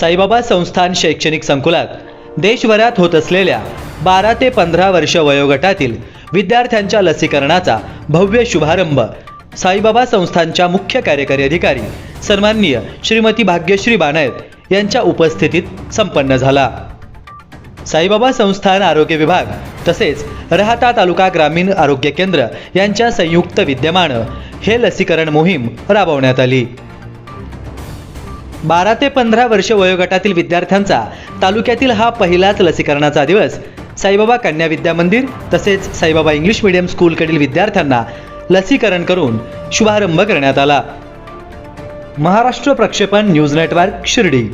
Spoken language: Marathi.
साईबाबा संस्थान शैक्षणिक संकुलात देशभरात होत असलेल्या बारा ते पंधरा वर्ष वयोगटातील विद्यार्थ्यांच्या लसीकरणाचा भव्य शुभारंभ साईबाबा संस्थानच्या मुख्य कार्यकारी अधिकारी सन्माननीय श्रीमती भाग्यश्री बानायत यांच्या उपस्थितीत संपन्न झाला. साईबाबा संस्थान आरोग्य विभाग तसेच राहता तालुका ग्रामीण आरोग्य केंद्र यांच्या संयुक्त विद्यमानं हे लसीकरण मोहीम राबवण्यात आली. बारा ते पंधरा वर्ष वयोगटातील विद्यार्थ्यांचा तालुक्यातील हा पहिलाच लसीकरणाचा दिवस. साईबाबा कन्या विद्या मंदिर तसेच साईबाबा इंग्लिश मीडियम स्कूलकडील विद्यार्थ्यांना लसीकरण करून शुभारंभ करण्यात आला. महाराष्ट्र प्रक्षेपण न्यूज नेटवर्क शिर्डी.